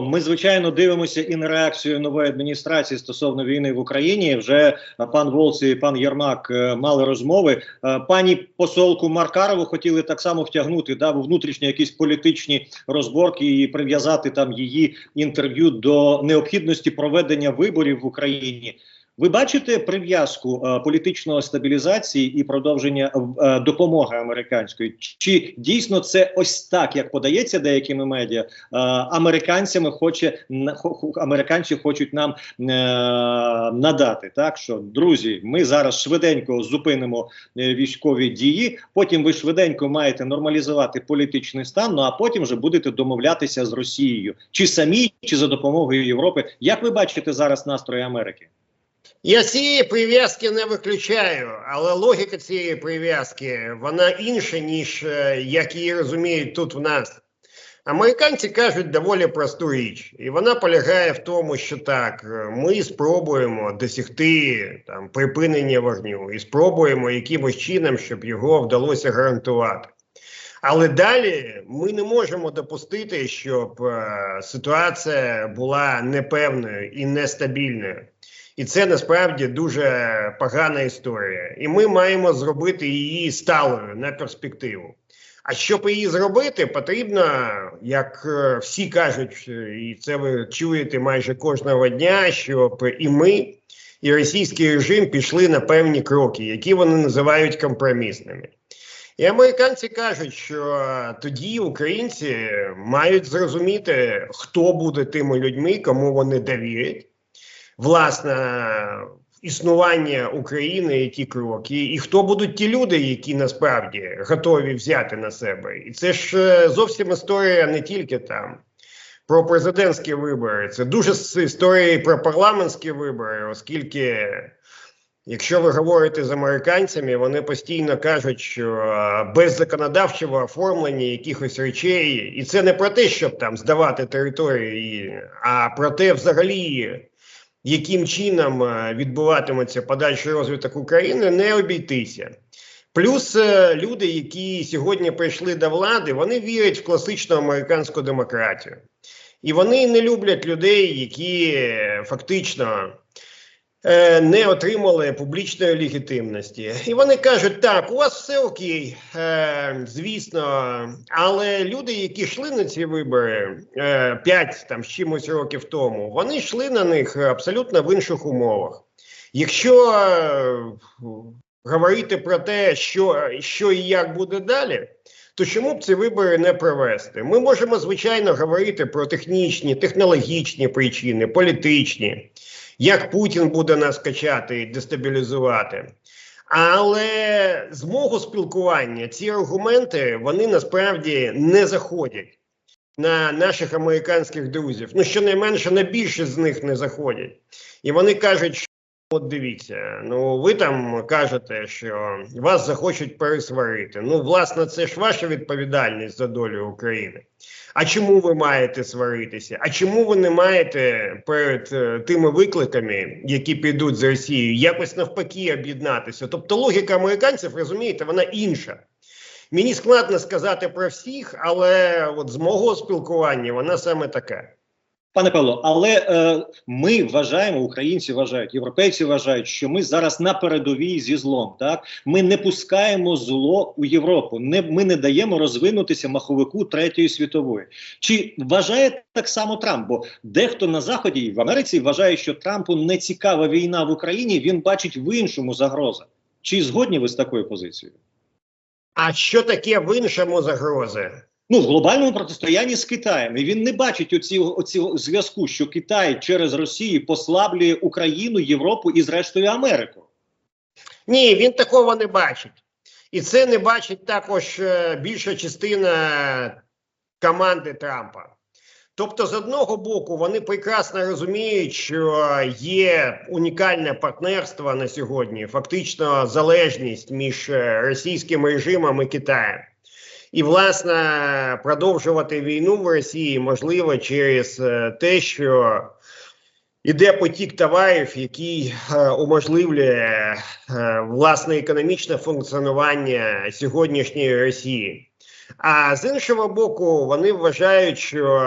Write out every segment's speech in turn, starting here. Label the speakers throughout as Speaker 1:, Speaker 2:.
Speaker 1: Ми звичайно дивимося і на реакцію нової адміністрації стосовно війни в Україні. Вже е, пан Волці і пан Єрмак е, мали розмови. Е, Пані посолку Маркарову хотіли так само втягнути да, в внутрішні якісь політичні розборки і прив'язати там її інтерв'ю до необхідності проведення виборів в Україні. Ви бачите прив'язку е, політичної стабілізації і продовження е, допомоги американської? Чи дійсно це ось так, як подається деякими медіа? Е, американцями хоче хо- американці хочуть нам е, надати. Так що друзі, ми зараз швиденько зупинимо військові дії. Потім ви швиденько маєте нормалізувати політичний стан. Ну а потім вже будете домовлятися з Росією, чи самі, чи за допомогою Європи. Як ви бачите зараз настрої Америки?
Speaker 2: Я цієї прив'язки не виключаю, але логіка цієї прив'язки вона інша, ніж е, як її розуміють тут в нас. Американці кажуть доволі просту річ, і вона полягає в тому, що так, е, ми спробуємо досягти там припинення вогню і спробуємо якимось чином, щоб його вдалося гарантувати. Але далі ми не можемо допустити, щоб е, ситуація була непевною і нестабільною. І це насправді дуже погана історія. І ми маємо зробити її сталою на перспективу. А щоб її зробити, потрібно, як е, всі кажуть, е, і це ви чуєте майже кожного дня, щоб і ми, і російський режим пішли на певні кроки, які вони називають компромісними. І американці кажуть, що тоді українці мають зрозуміти, хто буде тими людьми, кому вони довірять власне існування України і ті кроки, і хто будуть ті люди, які насправді готові взяти на себе. І це ж е, зовсім історія не тільки там. Про президентські вибори це дуже с- історія і про парламентські вибори, оскільки, якщо ви говорите з американцями, вони постійно кажуть, що е, без законодавчого оформлення якихось речей, і це не про те, щоб там здавати території, а про те, взагалі, яким чином е, відбуватиметься подальший розвиток України, не обійтися. Плюс е, люди, які сьогодні прийшли до влади, вони вірять в класичну американську демократію. І вони не люблять людей, які е, фактично не отримали публічної легітимності. І вони кажуть: так, у вас все окей, е, звісно, але люди, які йшли на ці вибори е, 5 там з чимось років тому, вони йшли на них абсолютно в інших умовах. Якщо е, говорити про те, що, що і як буде далі. То чому б ці вибори не провести? Ми можемо звичайно говорити про технічні, технологічні причини, політичні, як Путін буде нас качати і дестабілізувати. Але з мого спілкування ці аргументи вони насправді не заходять на наших американських друзів. Ну щонайменше на більшість з них не заходять. І вони кажуть, от дивіться, ну ви там кажете, що вас захочуть пересварити. Ну, власне, це ж ваша відповідальність за долю України. А чому ви маєте сваритися? А чому ви не маєте перед е, тими викликами, які підуть з Росією, якось навпаки об'єднатися? Тобто логіка американців, розумієте, вона інша. Мені складно сказати про всіх, але от з мого спілкування вона саме така.
Speaker 1: Пане Павло, але е, ми вважаємо, українці вважають, європейці вважають, що ми зараз на передовій зі злом. Так ми не пускаємо зло у Європу. Не ми не даємо розвинутися маховику третьої світової. Чи вважає так само Трамп? Бо дехто на заході і в Америці вважає, що Трампу не цікава війна в Україні. Він бачить в іншому загроза. Чи згодні ви з такою позицією?
Speaker 2: А що таке в іншому загрози?
Speaker 1: Ну, в глобальному протистоянні з Китаєм і він не бачить оці, оці зв'язку, що Китай через Росію послаблює Україну, Європу і, зрештою, Америку.
Speaker 2: Ні, він такого не бачить. І це не бачить також е, більша частина команди Трампа. Тобто, з одного боку, вони прекрасно розуміють, що є унікальне партнерство на сьогодні, фактично залежність між е, російським режимом і Китаєм. І, власне, продовжувати війну в Росії можливо через е, те, що іде потік товарів, який е, уможливлює е, власне економічне функціонування сьогоднішньої Росії. А з іншого боку, вони вважають, що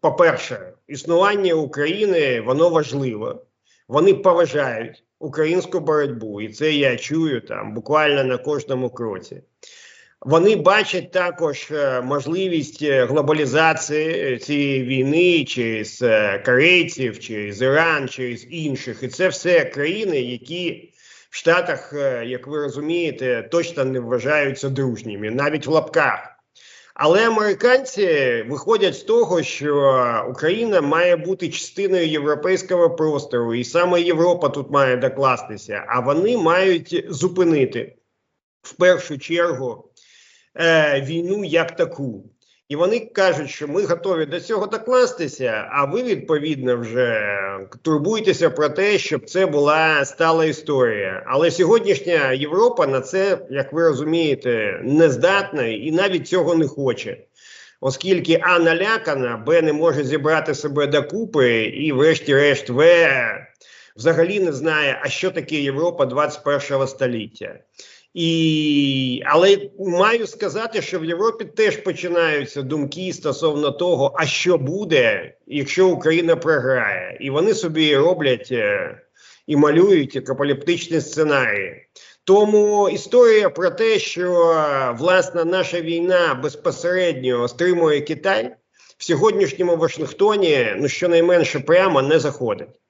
Speaker 2: по-перше, існування України воно важливо. Вони поважають українську боротьбу, і це я чую там буквально на кожному кроці. Вони бачать також е, можливість е, глобалізації е, цієї війни через корейців, через Іран, через інших. І це все країни, які в Штатах, як ви розумієте, точно не вважаються дружніми, навіть в лапках. Але американці виходять з того, що Україна має бути частиною європейського простору, і саме Європа тут має докластися, а вони мають зупинити в першу чергу е, війну як таку. І вони кажуть, що ми готові до цього докластися, а ви відповідно вже турбуйтеся про те, щоб це була стала історія. Але сьогоднішня Європа на це, як ви розумієте, не здатна і навіть цього не хоче. Оскільки А налякана, Б не може зібрати себе докупи, і, врешті-решт, В взагалі не знає, а що таке Європа 21 століття. І, але маю сказати, що в Європі теж починаються думки стосовно того, а що буде, якщо Україна програє, і вони собі роблять е, і малюють апокаліптичні сценарії. Тому історія про те, що е, власне наша війна безпосередньо стримує Китай в сьогоднішньому Вашингтоні, ну щонайменше прямо не заходить.